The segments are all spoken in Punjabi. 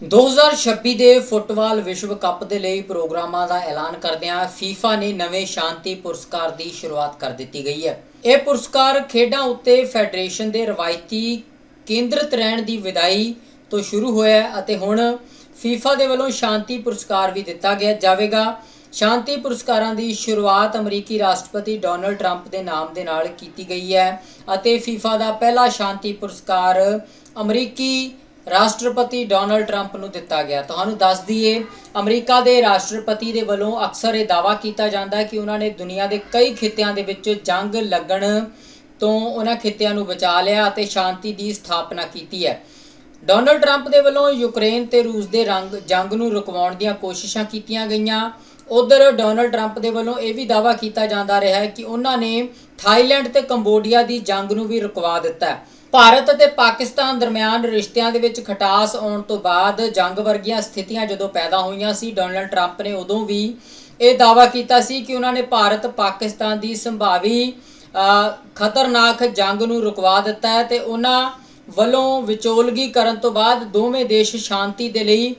2026 ਦੇ ਫੁੱਟਬਾਲ ਵਿਸ਼ਵ ਕੱਪ ਦੇ ਲਈ ਪ੍ਰੋਗਰਾਮਾਂ ਦਾ ਐਲਾਨ ਕਰਦਿਆਂ ਫੀਫਾ ਨੇ ਨਵੇਂ ਸ਼ਾਂਤੀ ਪੁਰਸਕਾਰ ਦੀ ਸ਼ੁਰੂਆਤ ਕਰ ਦਿੱਤੀ ਗਈ ਹੈ। ਇਹ ਪੁਰਸਕਾਰ ਖੇਡਾਂ ਉੱਤੇ ਫੈਡਰੇਸ਼ਨ ਦੇ ਰਵਾਇਤੀ ਕੇਂਦਰਿਤ ਰਹਿਣ ਦੀ ਵਿਦਾਈ ਤੋਂ ਸ਼ੁਰੂ ਹੋਇਆ ਹੈ ਅਤੇ ਹੁਣ ਫੀਫਾ ਦੇ ਵੱਲੋਂ ਸ਼ਾਂਤੀ ਪੁਰਸਕਾਰ ਵੀ ਦਿੱਤਾ ਗਿਆ ਜਾਵੇਗਾ। ਸ਼ਾਂਤੀ ਪੁਰਸਕਾਰਾਂ ਦੀ ਸ਼ੁਰੂਆਤ ਅਮਰੀਕੀ ਰਾਸ਼ਟਰਪਤੀ ਡੋਨਲਡ ਟਰੰਪ ਦੇ ਨਾਮ ਦੇ ਨਾਲ ਕੀਤੀ ਗਈ ਹੈ ਅਤੇ ਫੀਫਾ ਦਾ ਪਹਿਲਾ ਸ਼ਾਂਤੀ ਪੁਰਸਕਾਰ ਅਮਰੀਕੀ ਰਾਸ਼ਟਰਪਤੀ ਡੋਨਲਡ ਟਰੰਪ ਨੂੰ ਦਿੱਤਾ ਗਿਆ। ਤੁਹਾਨੂੰ ਦੱਸ ਦਈਏ, ਅਮਰੀਕਾ ਦੇ ਰਾਸ਼ਟਰਪਤੀ ਦੇ ਵੱਲੋਂ ਅਕਸਰ ਇਹ ਦਾਅਵਾ ਕੀਤਾ ਜਾਂਦਾ ਹੈ ਕਿ ਉਹਨਾਂ ਨੇ ਦੁਨੀਆ ਦੇ ਕਈ ਖਿੱਤਿਆਂ ਦੇ ਵਿੱਚ ਜੰਗ ਲੱਗਣ ਤੋਂ ਉਹਨਾਂ ਖਿੱਤਿਆਂ ਨੂੰ ਬਚਾ ਲਿਆ ਅਤੇ ਸ਼ਾਂਤੀ ਦੀ ਸਥਾਪਨਾ ਕੀਤੀ ਹੈ। ਡੋਨਲਡ ਟਰੰਪ ਦੇ ਵੱਲੋਂ ਯੂਕਰੇਨ ਤੇ ਰੂਸ ਦੇ ਰੰਗ, ਜੰਗ ਨੂੰ ਰੁਕਵਾਉਣ ਦੀਆਂ ਕੋਸ਼ਿਸ਼ਾਂ ਕੀਤੀਆਂ ਗਈਆਂ। ਉਧਰ ਡੋਨਲਡ ਟਰੰਪ ਦੇ ਵੱਲੋਂ ਇਹ ਵੀ ਦਾਅਵਾ ਕੀਤਾ ਜਾਂਦਾ ਰਿਹਾ ਹੈ ਕਿ ਉਹਨਾਂ ਨੇ ਥਾਈਲੈਂਡ ਤੇ ਕੰਬੋਡੀਆ ਦੀ ਜੰਗ ਨੂੰ ਵੀ ਰੁਕਵਾ ਦਿੱਤਾ ਹੈ। ਭਾਰਤ ਅਤੇ ਪਾਕਿਸਤਾਨ ਦਰਮਿਆਨ ਰਿਸ਼ਤਿਆਂ ਦੇ ਵਿੱਚ ਖਟਾਸ ਆਉਣ ਤੋਂ ਬਾਅਦ ਜੰਗ ਵਰਗੀਆਂ ਸਥਿਤੀਆਂ ਜਦੋਂ ਪੈਦਾ ਹੋਈਆਂ ਸੀ, ਡੋਨਲਡ ਟਰੰਪ ਨੇ ਉਦੋਂ ਵੀ ਇਹ ਦਾਅਵਾ ਕੀਤਾ ਸੀ ਕਿ ਉਹਨਾਂ ਨੇ ਭਾਰਤ ਪਾਕਿਸਤਾਨ ਦੀ ਸੰਭਾਵੀ ਖਤਰਨਾਕ ਜੰਗ ਨੂੰ ਰੁਕਵਾ ਦਿੱਤਾ ਹੈ ਤੇ ਉਹਨਾਂ ਵੱਲੋਂ ਵਿਚੋਲਗੀ ਕਰਨ ਤੋਂ ਬਾਅਦ ਦੋਵੇਂ ਦੇਸ਼ ਸ਼ਾਂਤੀ ਦੇ ਲਈ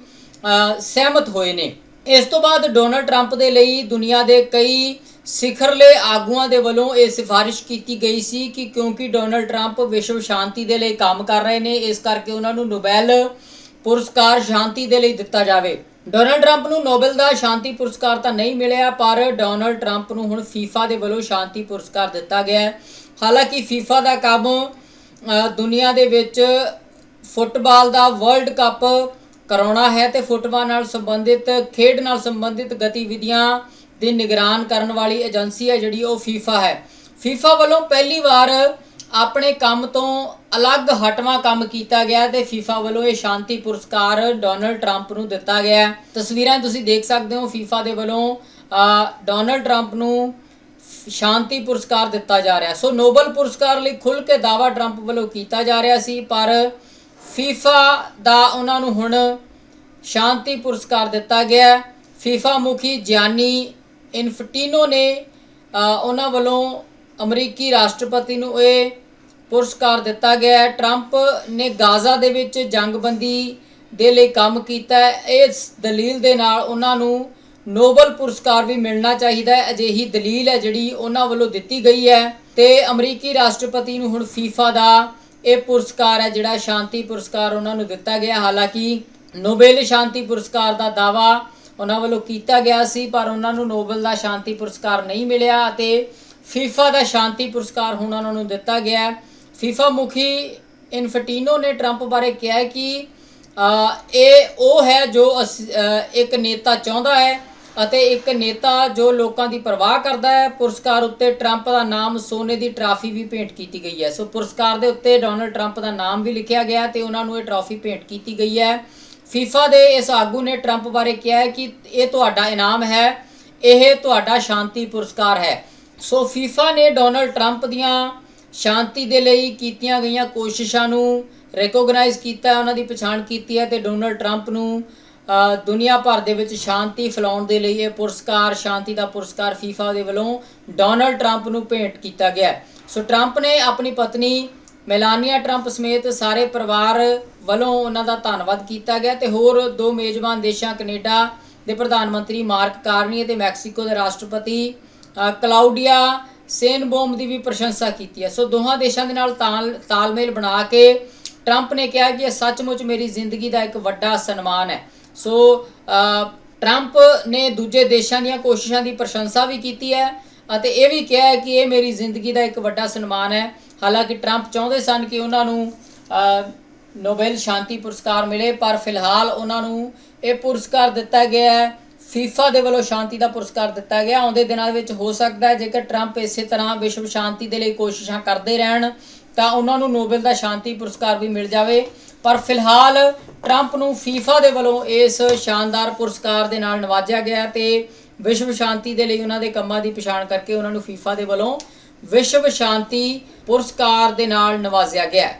ਸਹਿਮਤ ਹੋਏ ਨੇ। ਇਸ ਤੋਂ ਬਾਅਦ ਡੋਨਲਡ ਟਰੰਪ ਦੇ ਲਈ ਦੁਨੀਆ ਦੇ ਕਈ ਸਿਖਰਲੇ ਆਗੂਆਂ ਦੇ ਵੱਲੋਂ ਇਹ ਸਿਫਾਰਿਸ਼ ਕੀਤੀ ਗਈ ਸੀ ਕਿ ਕਿਉਂਕਿ ਡੋਨਲਡ ਟਰੰਪ ਵਿਸ਼ਵ ਸ਼ਾਂਤੀ ਦੇ ਲਈ ਕੰਮ ਕਰ ਰਹੇ ਨੇ, ਇਸ ਕਰਕੇ ਉਹਨਾਂ ਨੂੰ ਨੋਬੈਲ ਪੁਰਸਕਾਰ ਸ਼ਾਂਤੀ ਦੇ ਲਈ ਦਿੱਤਾ ਜਾਵੇ। ਡੋਨਲਡ ਟਰੰਪ ਨੂੰ ਨੋਬਲ ਦਾ ਸ਼ਾਂਤੀ ਪੁਰਸਕਾਰ ਤਾਂ ਨਹੀਂ ਮਿਲਿਆ, ਪਰ ਡੋਨਲਡ ਟਰੰਪ ਨੂੰ ਹੁਣ ਫੀਫਾ ਦੇ ਵੱਲੋਂ ਸ਼ਾਂਤੀ ਪੁਰਸਕਾਰ ਦਿੱਤਾ ਗਿਆ ਹੈ। ਹਾਲਾਂਕਿ ਫੀਫਾ ਦਾ ਕੰਮ ਦੁਨੀਆ ਦੇ ਵਿੱਚ ਫੁੱਟਬਾਲ ਦਾ ਵਰਲਡ ਕੱਪ ਕਰਾਉਣਾ ਹੈ ਤੇ ਫੁੱਟਬਾਲ ਨਾਲ ਸੰਬੰਧਿਤ, ਖੇਡ ਨਾਲ ਸੰਬੰਧਿਤ ਗਤੀਵਿਧੀਆਂ ਦੀ ਨਿਗਰਾਨ ਕਰਨ ਵਾਲੀ ਏਜੰਸੀ ਹੈ ਜਿਹੜੀ ਉਹ ਫੀਫਾ ਹੈ। ਫੀਫਾ ਵੱਲੋਂ ਪਹਿਲੀ ਵਾਰ ਆਪਣੇ ਕੰਮ ਤੋਂ ਅਲੱਗ ਹਟਵਾਂ ਕੰਮ ਕੀਤਾ ਗਿਆ ਤੇ ਫੀਫਾ ਵੱਲੋਂ ਇਹ ਸ਼ਾਂਤੀ ਪੁਰਸਕਾਰ ਡੋਨਲਡ ਟਰੰਪ ਨੂੰ ਦਿੱਤਾ ਗਿਆ ਤਸਵੀਰਾਂ ਤੁਸੀਂ ਦੇਖ ਸਕਦੇ ਹੋ, ਫੀਫਾ ਦੇ ਵੱਲੋਂ ਡੋਨਲਡ ਟਰੰਪ ਨੂੰ ਸ਼ਾਂਤੀ ਪੁਰਸਕਾਰ ਦਿੱਤਾ ਜਾ ਰਿਹਾ ਸੋ ਨੋਬਲ ਪੁਰਸਕਾਰ ਲਈ ਖੁੱਲ ਕੇ ਦਾਵਾ ਟਰੰਪ ਵੱਲੋਂ ਕੀਤਾ ਜਾ ਰਿਹਾ ਸੀ, ਪਰ ਫੀਫਾ ਦਾ ਉਹਨਾਂ ਨੂੰ ਹੁਣ ਸ਼ਾਂਤੀ ਪੁਰਸਕਾਰ ਦਿੱਤਾ ਗਿਆ ਹੈ। ਫੀਫਾ ਮੁਖੀ ਗਿਆਨੀ ਇਨਫਟੀਨੋ ਨੇ ਉਹਨਾਂ ਵੱਲੋਂ ਅਮਰੀਕੀ ਰਾਸ਼ਟਰਪਤੀ ਨੂੰ ਇਹ ਪੁਰਸਕਾਰ ਦਿੱਤਾ ਗਿਆ ਹੈ। ਟਰੰਪ ਨੇ ਗਾਜ਼ਾ ਦੇ ਵਿੱਚ ਜੰਗਬੰਦੀ ਦੇ ਲਈ ਕੰਮ ਕੀਤਾ ਹੈ। ਇਸ ਦਲੀਲ ਦੇ ਨਾਲ ਉਹਨਾਂ ਨੂੰ ਨੋਬਲ ਪੁਰਸਕਾਰ ਵੀ ਮਿਲਣਾ ਚਾਹੀਦਾ ਹੈ। ਅਜਿਹੀ ਦਲੀਲ ਹੈ ਜਿਹੜੀ ਉਹਨਾਂ ਵੱਲੋਂ ਦਿੱਤੀ ਗਈ ਹੈ ਤੇ ਅਮਰੀਕੀ ਰਾਸ਼ਟਰਪਤੀ ਨੂੰ ਹੁਣ ਫੀਫਾ ਦਾ ਇਹ ਪੁਰਸਕਾਰ ਹੈ, ਜਿਹੜਾ ਸ਼ਾਂਤੀ ਪੁਰਸਕਾਰ ਉਹਨਾਂ ਨੂੰ ਦਿੱਤਾ ਗਿਆ ਹਾਲਾਂਕਿ ਨੋਬਲ ਸ਼ਾਂਤੀ ਪੁਰਸਕਾਰ ਦਾ ਦਾਵਾ ਉਹਨਾਂ ਵੱਲੋਂ ਕੀਤਾ ਗਿਆ ਸੀ, ਪਰ ਉਹਨਾਂ ਨੂੰ ਨੋਬਲ ਦਾ ਸ਼ਾਂਤੀ ਪੁਰਸਕਾਰ ਨਹੀਂ ਮਿਲਿਆ ਅਤੇ ਫੀਫਾ ਦਾ ਸ਼ਾਂਤੀ ਪੁਰਸਕਾਰ ਹੁਣ ਉਹਨਾਂ ਨੂੰ ਦਿੱਤਾ ਗਿਆ ਫੀਫਾ ਮੁਖੀ ਇਨਫਟੀਨੋ ਨੇ ਟਰੰਪ ਬਾਰੇ ਕਿਹਾ ਕਿ ਇਹ ਉਹ ਹੈ ਜੋ ਅਸ- ਇੱਕ ਨੇਤਾ ਚਾਹੁੰਦਾ ਹੈ ਅਤੇ ਇੱਕ ਨੇਤਾ ਜੋ ਲੋਕਾਂ ਦੀ ਪਰਵਾਹ ਕਰਦਾ ਹੈ। ਪੁਰਸਕਾਰ ਉੱਤੇ ਟਰੰਪ ਦਾ ਨਾਮ ਸੋਨੇ ਦੀ ਟਰਾਫੀ ਵੀ ਭੇਂਟ ਕੀਤੀ ਗਈ ਹੈ। ਸੋ ਪੁਰਸਕਾਰ ਦੇ ਉੱਤੇ ਡੋਨਲਡ ਟਰੰਪ ਦਾ ਨਾਮ ਵੀ ਲਿਖਿਆ ਗਿਆ ਹੈ ਤੇ ਉਹਨਾਂ ਨੂੰ ਇਹ ਟਰਾਫੀ ਭੇਂਟ ਕੀਤੀ ਗਈ ਹੈ। ਫੀਫਾ ਦੇ ਇਸ ਆਗੂ ਨੇ ਟਰੰਪ ਬਾਰੇ ਕਿਹਾ ਹੈ ਕਿ ਇਹ ਤੁਹਾਡਾ ਇਨਾਮ ਹੈ, ਇਹ ਤੁਹਾਡਾ ਸ਼ਾਂਤੀ ਪੁਰਸਕਾਰ ਹੈ। ਸੋ ਫੀਫਾ ਨੇ ਡੋਨਲਡ ਟਰੰਪ ਦੀਆਂ ਸ਼ਾਂਤੀ ਦੇ ਲਈ ਕੀਤੀਆਂ ਗਈਆਂ ਕੋਸ਼ਿਸ਼ਾਂ ਨੂੰ ਰੈਕੋਗਨਾਈਜ਼ ਕੀਤਾ ਹੈ, ਉਹਨਾਂ ਦੀ ਪਛਾਣ ਕੀਤੀ ਹੈ ਤੇ ਡੋਨਲਡ ਟਰੰਪ ਨੂੰ ਦੁਨੀਆ ਭਰ ਦੇ ਵਿੱਚ ਸ਼ਾਂਤੀ ਫੈਲਾਉਣ ਦੇ ਲਈ ਇਹ ਪੁਰਸਕਾਰ, ਸ਼ਾਂਤੀ ਦਾ ਪੁਰਸਕਾਰ ਫੀਫਾ ਦੇ ਵੱਲੋਂ ਡੋਨਲਡ ਟਰੰਪ ਨੂੰ ਭੇਂਟ ਕੀਤਾ ਗਿਆ ਸੋ ਟਰੰਪ ਨੇ ਆਪਣੀ ਪਤਨੀ ਮੈਲਾਨੀਆ ਟਰੰਪ ਸਮੇਤ ਸਾਰੇ ਪਰਿਵਾਰ ਵੱਲੋਂ ਉਹਨਾਂ ਦਾ ਧੰਨਵਾਦ ਕੀਤਾ ਗਿਆ ਤੇ ਹੋਰ ਦੋ ਮੇਜ਼ਬਾਨ ਦੇਸ਼ਾਂ ਕੈਨੇਡਾ ਦੇ ਪ੍ਰਧਾਨ ਮੰਤਰੀ ਮਾਰਕ ਕਾਰਨੀ ਅਤੇ ਮੈਕਸੀਕੋ ਦੇ ਰਾਸ਼ਟਰਪਤੀ ਅ, ਕਲਾਉਡੀਆ ਸੇਨਬੋਮ ਦੀ ਵੀ ਪ੍ਰਸ਼ੰਸਾ ਕੀਤੀ ਹੈ। ਸੋ ਦੋਹਾਂ ਦੇਸ਼ਾਂ ਦੇ ਨਾਲ ਤਾਲ ਤਾਲਮੇਲ ਬਣਾ ਕੇ ਟਰੰਪ ਨੇ ਕਿਹਾ ਕਿ ਇਹ ਸੱਚਮੁੱਚ ਮੇਰੀ ਜ਼ਿੰਦਗੀ ਦਾ ਇੱਕ ਵੱਡਾ ਸਨਮਾਨ ਹੈ। ਸੋ ਟਰੰਪ ਨੇ ਦੂਜੇ ਦੇਸ਼ਾਂ ਦੀਆਂ ਕੋਸ਼ਿਸ਼ਾਂ ਦੀ ਪ੍ਰਸ਼ੰਸਾ ਵੀ ਕੀਤੀ ਹੈ ਅਤੇ ਇਹ ਵੀ ਕਿਹਾ ਹੈ ਕਿ ਇਹ ਮੇਰੀ ਜ਼ਿੰਦਗੀ ਦਾ ਇੱਕ ਵੱਡਾ ਸਨਮਾਨ ਹੈ। ਹਾਲਾਂਕਿ ਟਰੰਪ ਚਾਹੁੰਦੇ ਸਨ ਕਿ ਉਹਨਾਂ ਨੂੰ ਨੋਬੈਲ ਸ਼ਾਂਤੀ ਪੁਰਸਕਾਰ ਮਿਲੇ, ਪਰ ਫਿਲਹਾਲ ਉਹਨਾਂ ਨੂੰ ਇਹ ਪੁਰਸਕਾਰ ਦਿੱਤਾ ਗਿਆ ਹੈ। ਫੀਫਾ ਦੇ ਵੱਲੋਂ ਸ਼ਾਂਤੀ ਦਾ ਪੁਰਸਕਾਰ ਦਿੱਤਾ ਗਿਆ। ਆਉਂਦੇ ਦਿਨਾਂ ਵਿੱਚ ਹੋ ਸਕਦਾ ਹੈ, ਜੇਕਰ ਟਰੰਪ ਇਸੇ ਤਰ੍ਹਾਂ ਵਿਸ਼ਵ ਸ਼ਾਂਤੀ ਦੇ ਲਈ ਕੋਸ਼ਿਸ਼ਾਂ ਕਰਦੇ ਰਹਿਣ, ਤਾਂ ਉਹਨਾਂ ਨੂੰ ਨੋਬਲ ਦਾ ਸ਼ਾਂਤੀ ਪੁਰਸਕਾਰ ਵੀ ਮਿਲ ਜਾਵੇ। ਪਰ ਫਿਲਹਾਲ ਟਰੰਪ ਨੂੰ ਫੀਫਾ ਦੇ ਵੱਲੋਂ ਇਸ ਸ਼ਾਨਦਾਰ ਪੁਰਸਕਾਰ ਦੇ ਨਾਲ ਨਵਾਜਿਆ ਗਿਆ ਹੈ ਤੇ ਵਿਸ਼ਵ ਸ਼ਾਂਤੀ ਦੇ ਲਈ ਉਹਨਾਂ ਦੇ ਕੰਮਾਂ ਦੀ ਪਛਾਣ ਕਰਕੇ ਉਹਨਾਂ ਨੂੰ ਫੀਫਾ ਦੇ ਵੱਲੋਂ ਵਿਸ਼ਵ ਸ਼ਾਂਤੀ ਪੁਰਸਕਾਰ ਦੇ ਨਾਲ ਨਵਾਜ਼ਿਆ ਗਿਆ